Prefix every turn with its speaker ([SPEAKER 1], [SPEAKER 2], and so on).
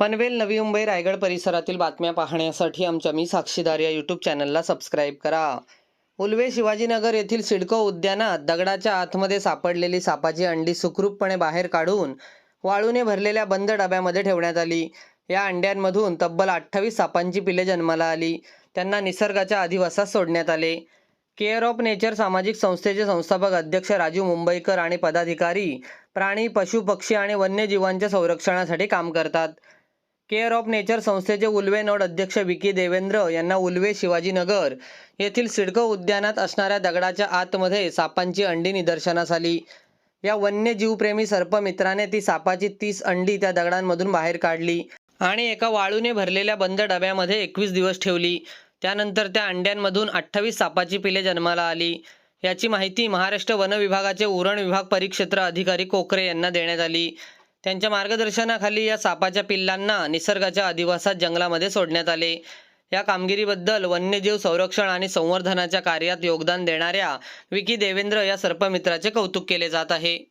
[SPEAKER 1] पनवेल नवी मुंबई रायगड परिसरातील बातम्या पाहण्यासाठी आमच्या मी साक्षीदार या यूट्यूब चॅनलला सबस्क्राईब करा. उल्वे शिवाजीनगर येथील सिडको उद्यानात दगडाच्या आतमध्ये सापडलेली सापाची अंडी सुखरूपपणे बाहेर काढून वाळूने भरलेल्या बंद डब्यामध्ये ठेवण्यात आली. या अंड्यांमधून तब्बल अठ्ठावीस सापांची पिले जन्माला आली. त्यांना निसर्गाच्या अधिवासात सोडण्यात आले. केअर ऑफ नेचर सामाजिक संस्थेचे संस्थापक अध्यक्ष राजू मुंबईकर आणि पदाधिकारी प्राणी पशु पक्षी आणि वन्यजीवांच्या संरक्षणासाठी काम करतात. केअर ऑफ नेचर संस्थेचे उल्वे नोड अध्यक्ष विकी देवेंद्र यांना उल्वे शिवाजीनगर येथील सिडको उद्यानात असणाऱ्या दगडाच्या आतमध्ये सापांची अंडी निदर्शनास आली. या वन्यजीवप्रेमी सर्पमित्राने ती सापाची तीस अंडी त्या दगडांमधून बाहेर काढली आणि एका वाळूने भरलेल्या बंद डब्यामध्ये एकवीस दिवस ठेवली. त्यानंतर त्या अंड्यांमधून अठ्ठावीस सापाची पिले जन्माला आली. याची माहिती महाराष्ट्र वन विभागाचे उरण विभाग परिक्षेत्र अधिकारी कोकरे यांना देण्यात आली. त्यांच्या मार्गदर्शनाखाली या सापाच्या पिल्लांना निसर्गाच्या अधिवासात जंगलामध्ये सोडण्यात आले. या कामगिरीबद्दल वन्यजीव संरक्षण आणि संवर्धनाच्या कार्यात योगदान देणाऱ्या विकी देवेंद्र या सर्पमित्राचे कौतुक केले जात आहे.